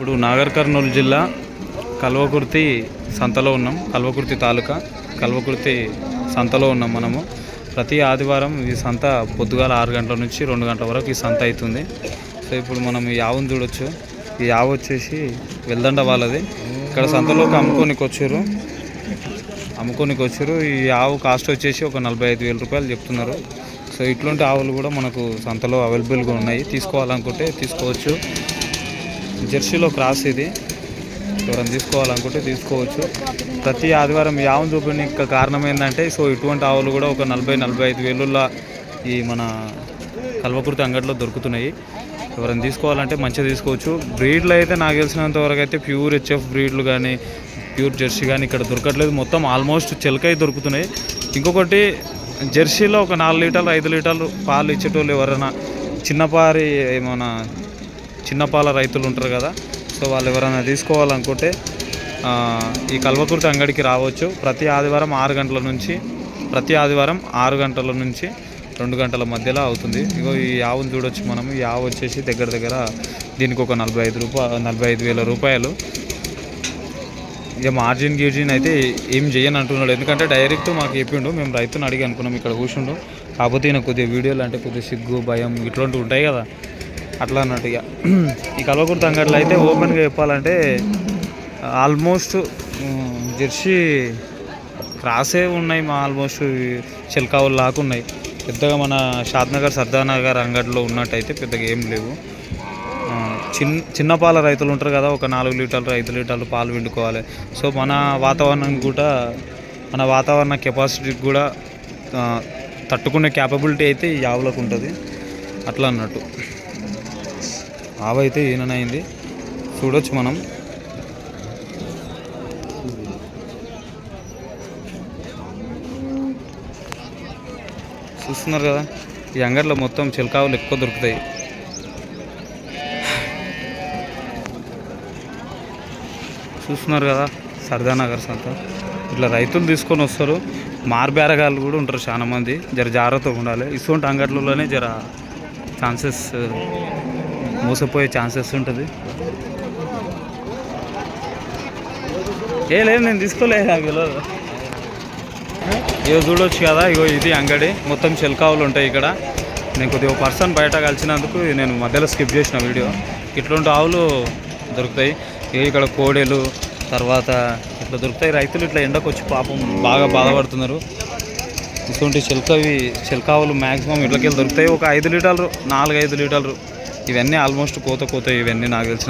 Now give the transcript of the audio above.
ఇప్పుడు నాగర్ కర్నూలు జిల్లా కల్వకుర్తి సంతలో ఉన్నాం. కల్వకుర్తి తాలూకా కల్వకుర్తి సంతలో ఉన్నాం మనము. ప్రతి ఆదివారం ఈ సంత పొద్దుగాల ఆరు గంటల నుంచి రెండు గంటల వరకు ఈ సంత అవుతుంది. సో ఇప్పుడు మనం ఈ ఆవును చూడొచ్చు. ఈ ఆవు వచ్చేసి వెల్దండ వాళ్ళది. ఇక్కడ సంతలోకి అమ్ముకోనికి వచ్చారు. అమ్ముకోనికి వచ్చారు. ఈ ఆవు కాస్ట్ వచ్చేసి ఒక నలభై ఐదు వేల రూపాయలు చెప్తున్నారు. సో ఇట్లాంటి ఆవులు కూడా మనకు సంతలో అవైలబుల్గా ఉన్నాయి. తీసుకోవాలనుకుంటే తీసుకోవచ్చు. జెర్సీలో క్రాస్ ఇది. ఎవరైనా తీసుకోవాలనుకుంటే తీసుకోవచ్చు. ప్రతి ఆదివారం ఈ ఆవును చూపడానికి కారణం ఏంటంటే సో ఇటువంటి ఆవులు కూడా ఒక నలభై నలభై ఐదు వేలుల్లో ఈ మన కల్వకుర్తి అంగట్లో దొరుకుతున్నాయి. ఎవరైనా తీసుకోవాలంటే మంచిగా తీసుకోవచ్చు. బ్రీడ్లు అయితే నాకు తెలిసినంత వరకు అయితే ప్యూర్ హెచ్ఎఫ్ బ్రీడ్లు కానీ ప్యూర్ జెర్సీ కానీ ఇక్కడ దొరకట్లేదు. మొత్తం ఆల్మోస్ట్ చిలకై దొరుకుతున్నాయి. ఇంకొకటి జెర్సీలో ఒక నాలుగు లీటర్లు ఐదు లీటర్లు పాలు ఇచ్చేటోళ్ళు ఎవరైనా చిన్నపారి ఏమైనా చిన్నపాల రైతులు ఉంటారు కదా సో వాళ్ళు ఎవరైనా తీసుకోవాలనుకుంటే ఈ కల్వకుర్తి అంగడికి రావచ్చు. ప్రతి ఆదివారం ఆరు గంటల నుంచి ప్రతి ఆదివారం ఆరు గంటల నుంచి రెండు గంటల మధ్యలో అవుతుంది. ఇగో ఈ ఆవును చూడొచ్చు మనం. ఈ ఆవు వచ్చేసి దగ్గర దగ్గర దీనికి ఒక నలభై ఐదు రూపా నలభై ఐదు వేల రూపాయలు. ఇక మార్జిన్ గిర్జిన్ అయితే ఏం చేయను అంటున్నాడు. ఎందుకంటే డైరెక్ట్ మాకు చెప్పిండు మేము రైతుని అడిగి అనుకున్నాం ఇక్కడ కూర్చుండు. కాకపోతే ఈయన కొద్దిగా వీడియోలు అంటే కొద్దిగా సిగ్గు భయం ఇట్లాంటివి ఉంటాయి కదా. అట్లా అన్నట్టు ఇక. ఈ కల్వకుర్తి అంగడిలో అయితే ఓపెన్గా చెప్పాలంటే ఆల్మోస్ట్ జెర్సీ క్రాసే ఉన్నాయి మా ఆల్మోస్ట్ చిల్కావులు లాకున్నాయి పెద్దగా మన షాద్నగర్ సర్దానగర్ అంగడిలో ఉన్నట్టయితే పెద్దగా ఏం లేవు. చిన్ చిన్న చిన్న పాల రైతులు ఉంటారు కదా ఒక నాలుగు లీటర్లు ఐదు లీటర్లు పాలు పిండుకోవాలి సో మన వాతావరణం కూడా మన వాతావరణ కెపాసిటీకి కూడా తట్టుకునే క్యాపబిలిటీ అయితే ఈ ఆవులకు ఉంటుంది. అట్లా అన్నట్టు. ఆవు అయితే ఈయననైంది. చూడొచ్చు మనం. చూస్తున్నారు కదా ఈ అంగడిలో మొత్తం చిలకావులు ఎక్కువ దొరుకుతాయి. చూస్తున్నారు కదా సరదానగర్ సంత. ఇట్లా రైతులు తీసుకొని వస్తారు. మార్బేరగాళ్ళు కూడా ఉంటారు చాలా మంది జర జాగ్రత్తగా ఉండాలి. ఇటువంటి అంగట్లలోనే జర ఛాన్సెస్ మోసపోయే ఛాన్సెస్ ఉంటుంది. ఏ లేదు నేను తీసుకోలేదు నాకు ఇగో చూడొచ్చు కదా ఇగో ఇది అంగడి. మొత్తం చిలకావులు ఉంటాయి ఇక్కడ. నేను కొద్దిగా పర్సన్ బయట కలిసినందుకు నేను మధ్యలో స్కిప్ చేసిన వీడియో ఇట్లాంటి ఆవులు దొరుకుతాయి. ఇగో ఇక్కడ కోడెలు తర్వాత ఇట్లా దొరుకుతాయి. రైతులు ఇట్లా ఎండకు వచ్చి పాపం బాగా బాధపడుతున్నారు. ఇటువంటి చిలకవి చిలకావులు మ్యాక్సిమం ఇళ్ళకెళ్ళి దొరుకుతాయి. ఒక ఐదు లీటర్లు నాలుగు ఐదు లీటర్లు. ఇవన్నీ ఆల్మోస్ట్ కోత కోత ఇవన్నీ నాకు తెలిసిన